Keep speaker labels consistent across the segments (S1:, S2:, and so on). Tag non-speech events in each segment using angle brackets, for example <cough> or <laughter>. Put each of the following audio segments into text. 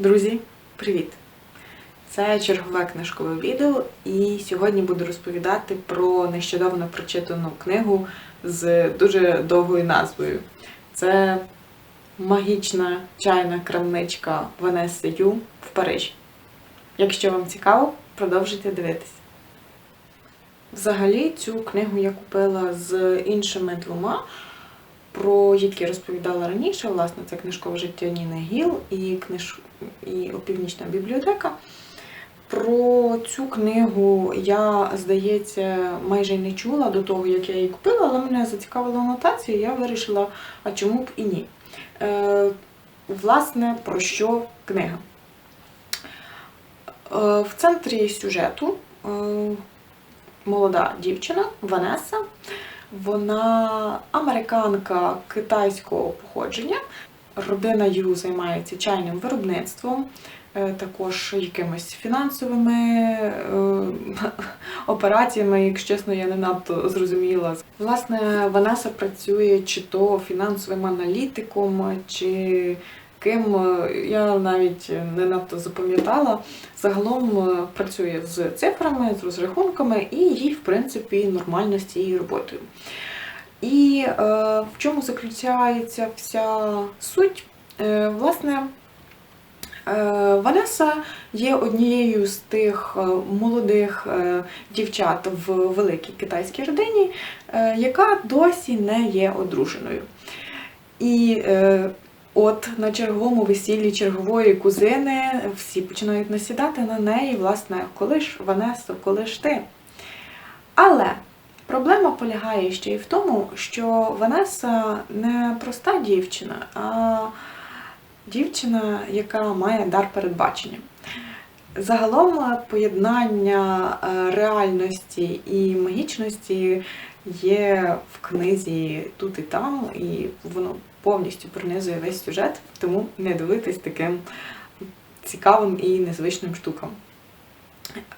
S1: Друзі, привіт! Це чергове книжкове відео, і сьогодні буду розповідати про нещодавно прочитану книгу з дуже довгою назвою. Це магічна чайна крамничка Ванеси Ю в Парижі. Якщо вам цікаво, продовжуйте дивитися. Взагалі, цю книгу я купила з іншими двома про які розповідала раніше, власне, це книжкове життя Ніни Гіл і книж... і опівнічна бібліотека. Про цю книгу я, здається, майже не чула до того, як я її купила, але мене зацікавила анотація, я вирішила, а чому б і ні. Е, Власне, про що книга? Е, В центрі сюжету е, молода дівчина Ванеса. Вона американка китайського походження. Родина Ю займається чайним виробництвом, е, також якимись фінансовими е, <laughs> операціями, якщо чесно, я не надто зрозуміла. Власне, Ванеса працює чи то фінансовим аналітиком, чи ким е, я навіть не надто запам'ятала. Загалом е, працює з цифрами, з розрахунками, і їй, в принципі, нормально з цією роботою. І е, в чому заключається вся суть? Е, власне, е, Ванеса є однією з тих е, молодих е, дівчат в великій китайській родині, е, яка досі не є одруженою. І е, От на черговому весіллі чергової кузини всі починають насідати на неї, власне, коли ж Ванесо, коли ж ти. Але проблема полягає ще й в тому, що Ванеса не проста дівчина, а дівчина, яка має дар передбачення. Загалом поєднання е, реальності і магічності є в книзі тут і там, і воно повністю пронизує весь сюжет, тому не дивитись таким цікавим і незвичним штукам.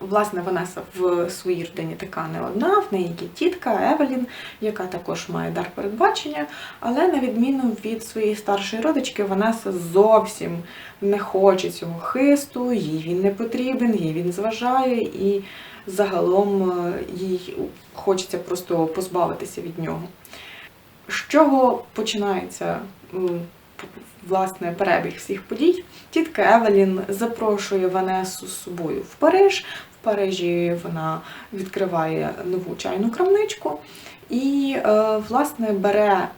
S1: Власне, Ванеса в своїй родині така не одна, в неї є тітка Евелін, яка також має дар передбачення, але на відміну від своєї старшої родички, Ванеса зовсім не хоче цього хисту, їй він не потрібен, їй він зважає, і загалом е, їй хочеться просто позбавитися від нього. З чого починається власне перебіг всіх подій? Тітка Евелін запрошує Ванесу з собою в Париж. В Парижі вона відкриває нову чайну крамничку і, е, власне, бере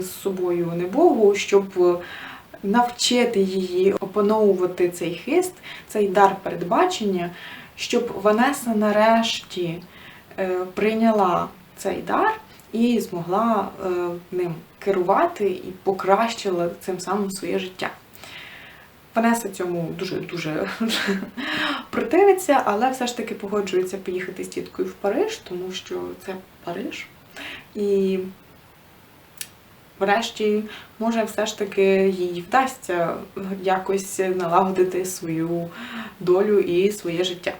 S1: з собою небогу, щоб навчити її опановувати цей хист, цей дар передбачення, щоб Ванеса нарешті е, прийняла цей дар і змогла е, ним керувати і покращила цим самим своє життя. Ванеса цьому дуже-дуже <laughs> противиться, але все ж таки погоджується поїхати з тіткою в Париж, тому що це Париж. І врешті, може, все ж таки їй вдасться якось налагодити свою долю і своє життя.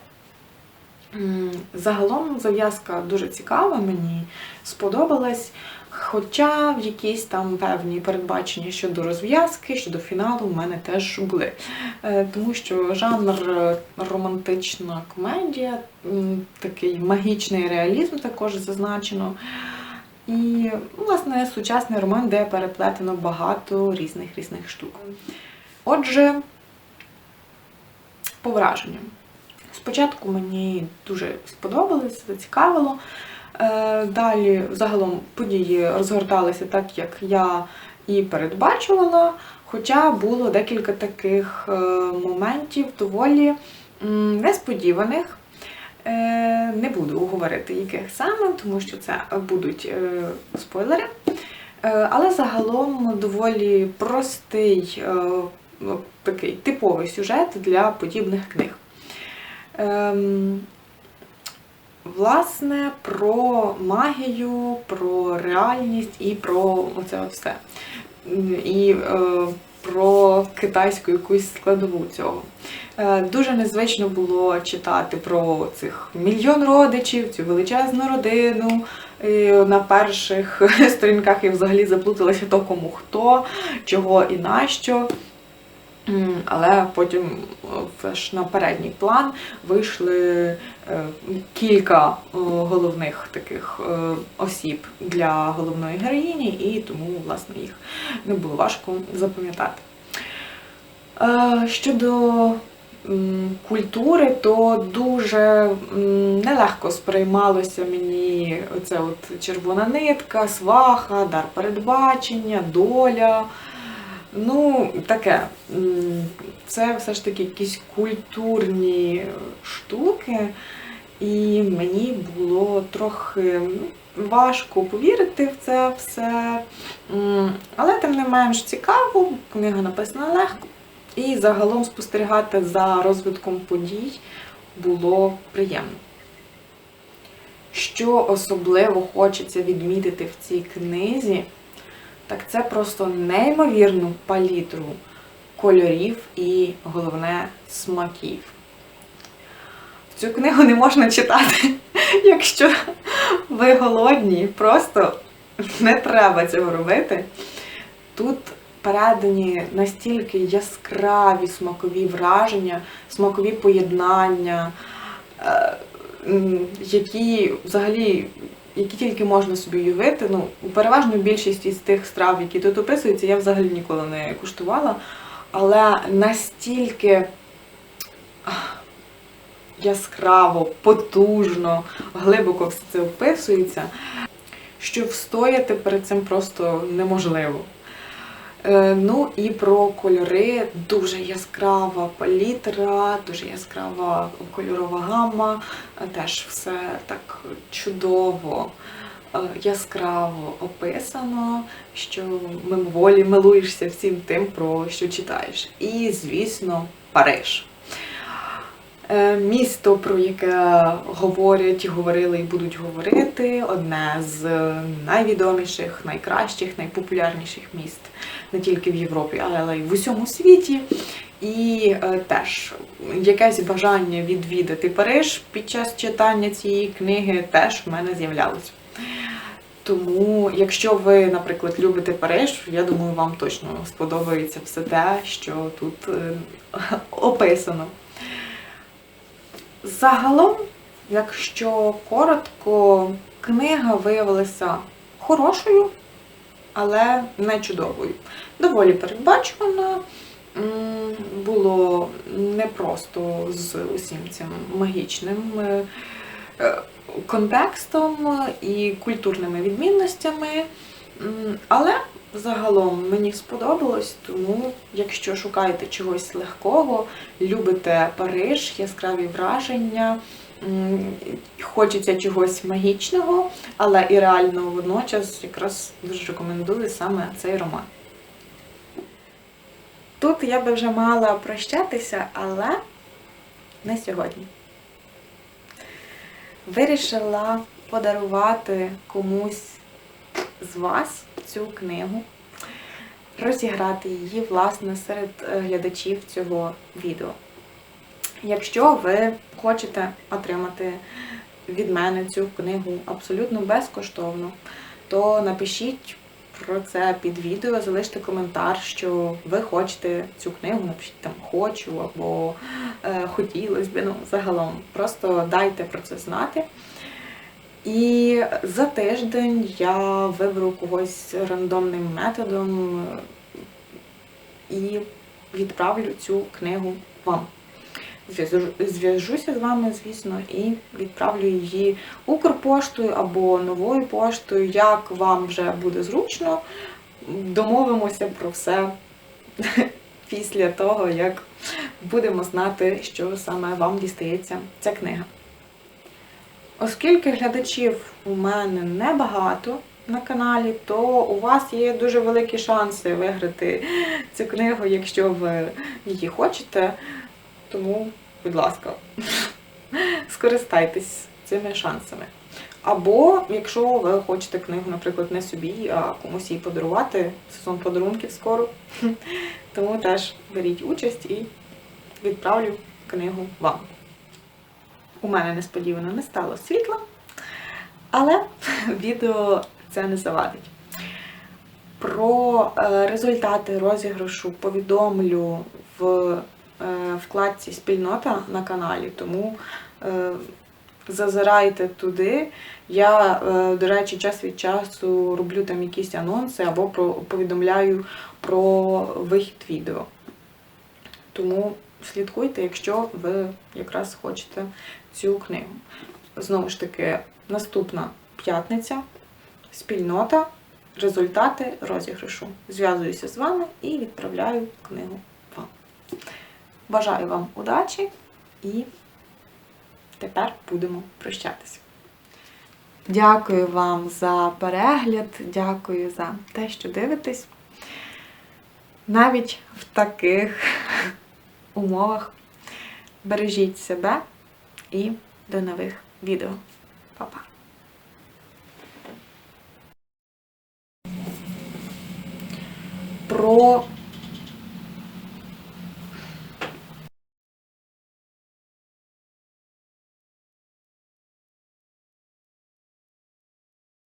S1: Загалом зав'язка дуже цікава, мені сподобалась. Хоча в якісь там певні передбачення щодо розв'язки, щодо фіналу в мене теж були. Е, тому що жанр романтична комедія, такий магічний реалізм також зазначено. І, власне, сучасний роман, де переплетено багато різних різних штук. Отже, по враженням. Спочатку мені дуже сподобалось, зацікавило. Е, далі, загалом, події розгорталися так, як я і передбачувала. Хоча було декілька таких е, моментів доволі несподіваних. Е, не буду говорити, яких саме, тому що це будуть спойлери. Але загалом доволі простий такий типовий сюжет для подібних книг. Ем, Власне, про магію, про реальність і про оце все. І е, про китайську якусь складову цього. Е, Дуже незвично було читати про цих мільйон родичів, цю величезну родину. На перших <laughs> сторінках я взагалі заплуталася то кому хто, чого і нащо. Але потім е, на передній план вийшли е, кілька е, головних таких осіб для головної героїні, і тому, власне, їх не було важко запам'ятати. Щодо культури, то дуже нелегко сприймалося мені оце от червона нитка, сваха, дар передбачення, доля. Ну, таке. Це все ж таки якісь культурні штуки, і мені було трохи ну, важко повірити в це все. Але тим не менш цікаво, книга написана легко. І загалом спостерігати за розвитком подій було приємно. Що особливо хочеться відмітити в цій книзі, так це просто неймовірну палітру кольорів і, головне, смаків. Цю книгу не можна читати, <laughs> якщо ви голодні. Просто не треба цього робити. Тут передані настільки яскраві смакові враження, смакові поєднання, е, які взагалі які тільки можна собі уявити. Ну, переважно більшість із тих страв, які тут описуються, я взагалі ніколи не куштувала. Але настільки яскраво, потужно, глибоко все це описується, що встояти перед цим просто неможливо. Е, Ну і про кольори дуже яскрава палітра, дуже яскрава кольорова гамма. Е, Теж все так чудово, е, яскраво описано, що мимоволі милуєшся всім тим, про що читаєш. І, звісно, Париж. Місто, про яке говорять, говорили і будуть говорити, одне з найвідоміших, найкращих, найпопулярніших міст не тільки в Європі, але й в усьому світі. І е, теж якесь бажання відвідати Париж під час читання цієї книги теж в мене з'являлося. Тому, якщо ви, наприклад, любите Париж, я думаю, вам точно сподобається все те, що тут е, описано. Загалом, якщо коротко, книга виявилася хорошою, але не чудовою. Доволі передбачувана. Було непросто з усім цим магічним е, е, контекстом і культурними відмінностями. Але загалом мені сподобалось, тому якщо шукаєте чогось легкого, любите Париж, яскраві враження, хочеться чогось магічного, але і реального водночас, якраз дуже рекомендую саме цей роман. Тут я би вже мала прощатися, але не сьогодні. Вирішила подарувати комусь з вас цю книгу, розіграти її, власне, серед е, глядачів цього відео. Якщо ви хочете отримати від мене цю книгу абсолютно безкоштовно, то напишіть про це під відео, залиште коментар, що ви хочете цю книгу, напишіть там хочу або е, хотілося б, ну, загалом. Просто дайте про це знати. І за тиждень я виберу когось рандомним методом і відправлю цю книгу вам. Зв'яжу- Зв'яжуся з вами, звісно, і відправлю її Укрпоштою або новою поштою, як вам вже буде зручно. Домовимося про все <laughs> після того, як будемо знати, що саме вам дістається ця книга. Оскільки глядачів у мене небагато на каналі, то у вас є дуже великі шанси виграти цю книгу, якщо ви її хочете. Тому, будь ласка, <laughs> скористайтесь цими шансами. Або, якщо ви хочете книгу, наприклад, не собі, а комусь її подарувати, сезон подарунків скоро, <laughs> тому теж беріть участь і відправлю книгу вам. У мене несподівано не стало світла, але <laughs> відео це не завадить. Про е, результати розіграшу повідомлю в вкладці Спільнота на каналі, тому е, зазирайте туди. Я, е, до речі, час від часу роблю там якісь анонси або повідомляю про вихід відео. Тому слідкуйте, якщо ви якраз хочете цю книгу. Знову ж таки, наступна п'ятниця, спільнота, результати розіграшу. Зв'язуюся з вами і відправляю книгу вам. Бажаю вам удачі і тепер будемо прощатися. Дякую вам за перегляд, дякую за те, що дивитесь. Навіть в таких <laughs> умовах бережіть себе і до нових відео. Па-па! Про